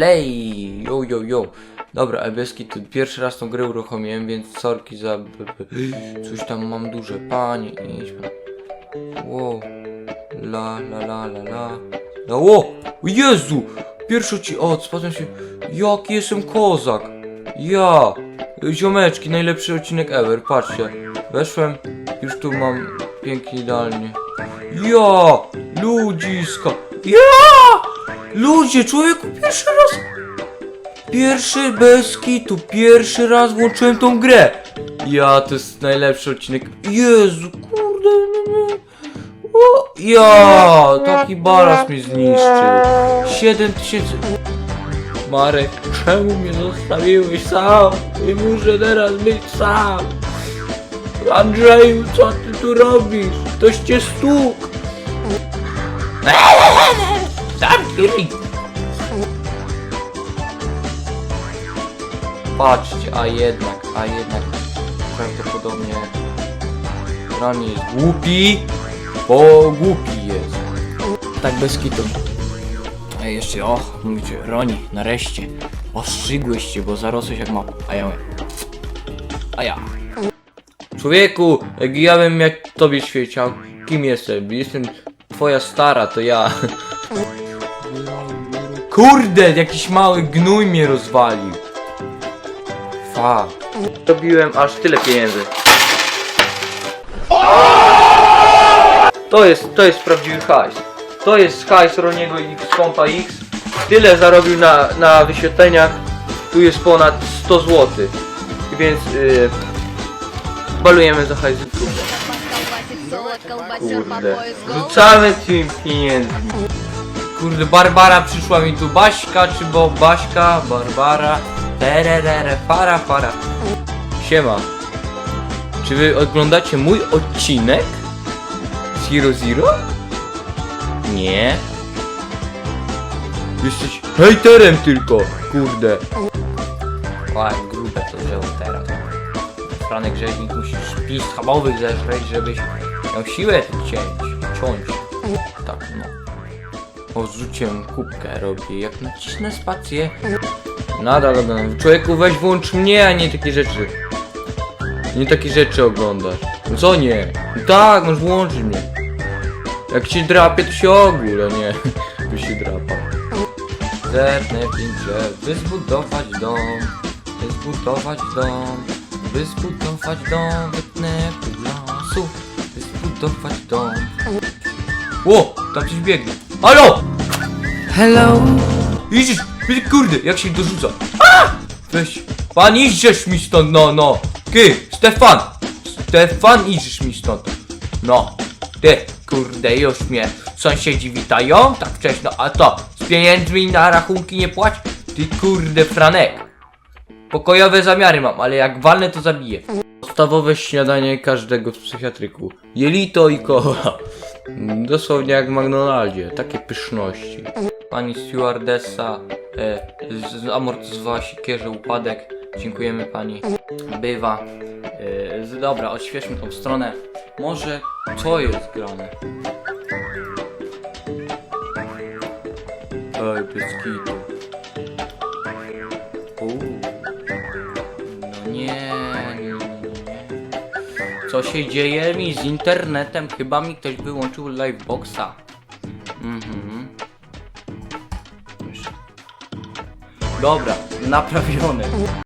play! Yo, yo, yo. Dobra, Ebeski, to pierwszy raz tą grę uruchomiłem, więc sorki za... Coś tam mam duże. Panie, idź pan. Wow. La, la, la, la, la. No! O Jezu! Pierwszy ci... O, spadłem się... Jaki jestem kozak! Ja! Ziomeczki, najlepszy odcinek ever, patrzcie. Weszłem, już tu mam pięknie, idealnie. Ja! Ludziska! Ja! Ludzie, człowieku, pierwszy raz... Pierwszy bez kitu, pierwszy raz włączyłem tą grę. Ja, to jest najlepszy odcinek. Jezu, kurde. O, ja, taki balas mnie zniszczył. 7 tysięcy. Marek, czemu mnie zostawiłeś sam? Nie muszę teraz być sam. Andrzeju, co ty tu robisz? Ktoś cię stukł. Zamknij Patrzcie, a jednak, a jednak prawdopodobnie Ron jest głupi, bo głupi jest. Tak bez kitu. Jeszcze, o, mówicie, Roni, nareszcie, ostrzygłeś się, bo zarosłeś jak mapa. A ja a ja. Człowieku, jak ja bym jak tobie świeciał, kim jestem? Jestem twoja stara, to ja. Kurde, jakiś mały gnój mnie rozwalił. Fa. Robiłem aż tyle pieniędzy. To jest, to jest prawdziwy hajs. To jest hajs Roniego X Kompa X. Tyle zarobił na, na wyświetleniach. Tu jest ponad 100 zł. Więc yy, balujemy za hajs. Kurde. Rzucamy tymi pieniędzmi. Kurde, Barbara przyszła mi tu. Baśka czy bo Baśka, Barbara. Tererere, para, para. Siema. Czy wy oglądacie mój odcinek? Zero Zero? Nie. Jesteś hejterem tylko, kurde. Oj, grube to wzięło teraz. Franek rzeźnik musisz pis schabowych zeżreć, żebyś miał siłę ciąć. Tak, no. O, zrzuciłem kubkę, robię. Jak nacisnę spację. Nadal oglądam. Człowieku, weź włącz mnie, a nie takie rzeczy. Nie takie rzeczy oglądasz. No co nie? No tak, możesz włączyć mnie. Jak się drapie, to się ogól, a nie. By się drapał. Zetnę pięć drzew, by zbudować dom. By zbudować dom. By zbudować dom, wytnę pół lasu. By zbudować dom. Ło! Tam coś biegnie. Halo! Hello! Idziesz! Kurde, jak się dorzuca? A! Weź. Pan idziesz mi stąd, no, no. Ty, Stefan! Stefan, idziesz mi stąd. No. Ty, kurde, już mnie sąsiedzi witają? Tak wcześno, a to z pieniędzmi na rachunki nie płać? Ty kurde, Franek. Pokojowe zamiary mam, ale jak walnę to zabiję. Podstawowe śniadanie każdego w psychiatryku. Jelito i kola. Dosłownie jak w McDonaldzie, takie pyszności. Pani stewardessa e, z- zamortyzowała siekierze upadek. Dziękujemy pani. Bywa. E, z- dobra, odświeżmy tą stronę. Może co jest grane? Ej, bez kitu. Uuu. No nie. Co się dzieje mi z internetem? Chyba mi ktoś wyłączył liveboxa. Mhm. Dobra, naprawiony.